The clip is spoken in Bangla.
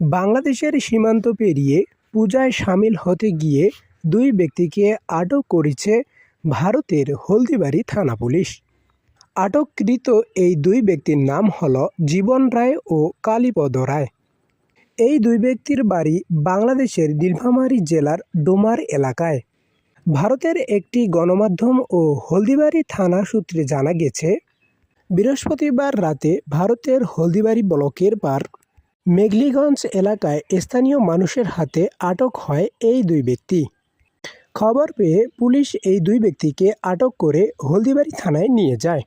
বাংলাদেশের সীমান্ত পেরিয়ে পূজায় সামিল হতে গিয়ে দুই ব্যক্তিকে আটক করেছে ভারতের হলদিবাড়ি থানা পুলিশ। আটককৃত এই দুই ব্যক্তির নাম হল জীবন রায় ও কালীপদ রায়। এই দুই ব্যক্তির বাড়ি বাংলাদেশের নীলফামারী জেলার ডোমার এলাকায়। ভারতের একটি গণমাধ্যম ও হলদিবাড়ি থানা সূত্রে জানা গেছে, বৃহস্পতিবার রাতে ভারতের হলদিবাড়ি ব্লকের পার মেঘলিগঞ্জ এলাকায় স্থানীয় মানুষের হাতে আটক হয় এই দুই ব্যক্তি। খবর পেয়ে পুলিশ এই দুই ব্যক্তিকে আটক করে হলদিবাড়ি থানায় নিয়ে যায়।